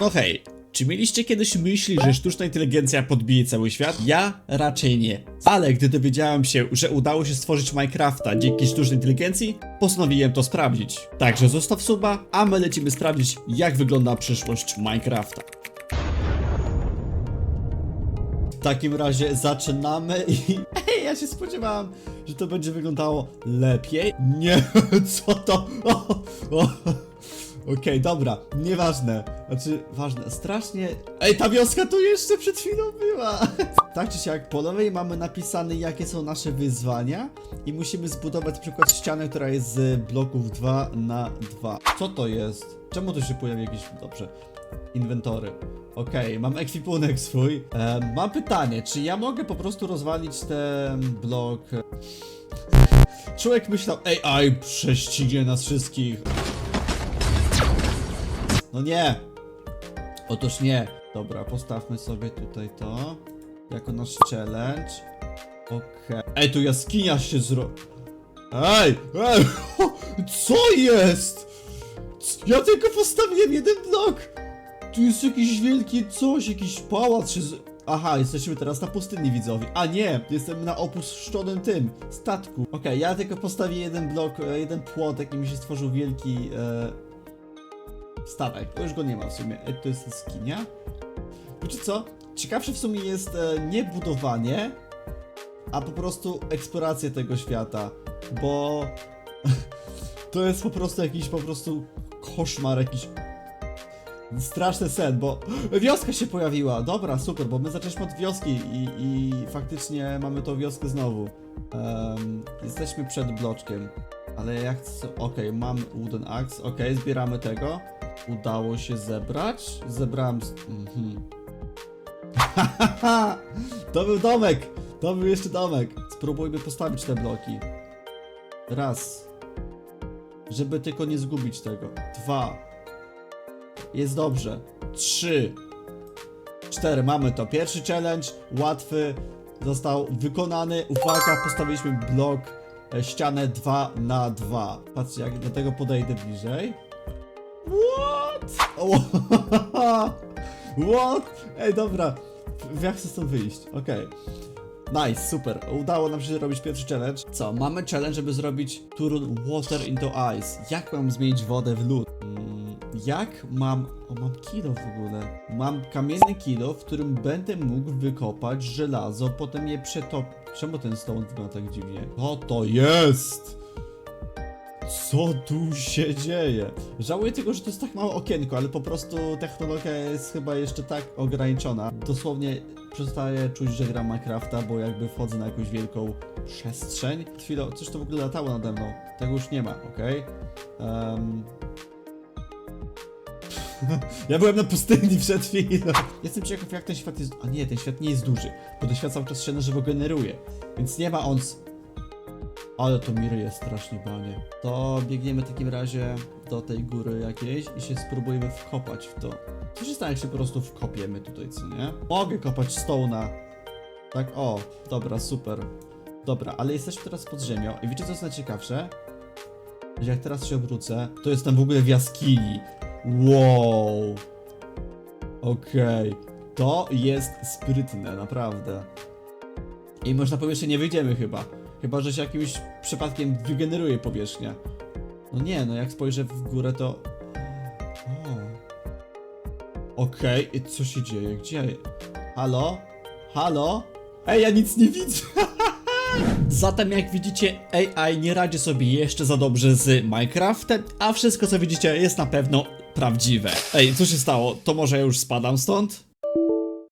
No hej, czy mieliście kiedyś myśli, że sztuczna inteligencja podbije cały świat? Ja raczej nie. Ale gdy dowiedziałem się, że udało się stworzyć Minecrafta dzięki sztucznej inteligencji, postanowiłem to sprawdzić. Także zostaw suba, a my lecimy sprawdzić, jak wygląda przyszłość Minecrafta. W takim razie zaczynamy i... Ej, ja się spodziewałem, że to będzie wyglądało lepiej. Nie, co to? O, o. Okej, dobra, nieważne. Znaczy, ważne, strasznie... Ej, ta wioska tu jeszcze przed chwilą była! tak czy siak, po lewej mamy napisane, jakie są nasze wyzwania i musimy zbudować na przykład ścianę, która jest z bloków 2 na 2. Co to jest? Czemu tu się pojawi jakieś... Dobrze. Inwentory. Okej, mam ekwipunek swój. E, mam pytanie, czy ja mogę po prostu rozwalić ten blok... Człowiek myślał, AI prześcignie nas wszystkich. No nie! Otóż nie. Dobra, postawmy sobie tutaj to. Jako nasz challenge. Okej. Ej, tu jaskinia się zro... Ej! Ej! Co jest? Ja tylko postawiłem jeden blok! Tu jest jakiś wielki coś, jakiś pałac czy z... Aha, jesteśmy teraz na pustyni widzowie. A nie, jestem na opuszczonym tym, statku. Okej, ja tylko postawię jeden blok, e, jeden płotek i mi się stworzył wielki... E... Statek, bo już go nie ma w sumie. Ej, to jest skinia? Wiecie co? Ciekawsze w sumie jest e, nie budowanie, a po prostu eksploracja tego świata, bo to jest po prostu jakiś po prostu koszmar, jakiś straszny sen, bo wioska się pojawiła. Dobra, super, bo my zaczęliśmy od wioski i, i faktycznie mamy tą wioskę znowu. Em, jesteśmy przed bloczkiem. Ale ja chcę. Okej, mam wooden axe. Okej, zbieramy tego. Udało się zebrać. Zebrałem. Mhm. to był domek! To był jeszcze domek. Spróbujmy postawić te bloki. Raz. Żeby tylko nie zgubić tego. Dwa. Jest dobrze. Trzy. Cztery. Mamy to. Pierwszy challenge. Łatwy. Został wykonany. Uwaga, postawiliśmy blok e, ścianę 2 na 2. Patrzcie, jak do tego podejdę bliżej. What? O, What? Ej, dobra. Jak chcę stąd wyjść? Okej. Nice, super. Udało nam się zrobić pierwszy challenge. Co? Mamy challenge, żeby zrobić turn water into ice. Jak mam zmienić wodę w lód? Mm, jak mam... O, mam kilo w ogóle. Mam kamienny kilo, w którym będę mógł wykopać żelazo, potem je przetopić. Czemu ten stone wygląda tak dziwnie? Co to jest? Co tu się dzieje? Żałuję tylko, że to jest tak małe okienko, ale po prostu technologia jest chyba jeszcze tak ograniczona. Dosłownie przestaję czuć, że gram Minecrafta, bo jakby wchodzę na jakąś wielką przestrzeń. Chwilę, coś to w ogóle latało nade mną. Tego już nie ma, okej? Em. ja byłem na pustyni przed chwilą. Jestem ciekaw, jak ten świat jest... A nie, ten świat nie jest duży, bo ten świat cały czas się na żywo generuje. Więc nie ma on... ale to Miry jest strasznie banie. To biegniemy w takim razie do tej góry jakiejś i się spróbujemy wkopać w to. Co się stanie, jak się po prostu wkopiemy tutaj, co nie? Mogę kopać stone'a. Tak, o, dobra, super. Dobra, ale jesteśmy teraz pod ziemią i wiecie co jest najciekawsze? Że jak teraz się obrócę, to jestem w ogóle w jaskini. Wow. Okej. To jest sprytne, naprawdę. I można powiedzieć, że nie wyjdziemy chyba. Chyba, że się jakimś przypadkiem wygeneruje powierzchnia. No nie, no jak spojrzę w górę, to... O. Okej, i co się dzieje? Gdzie? Halo? Halo? Ej, ja nic nie widzę! Zatem jak widzicie, AI nie radzi sobie jeszcze za dobrze z Minecraftem, a wszystko co widzicie jest na pewno prawdziwe. Ej, co się stało? To może ja już spadam stąd?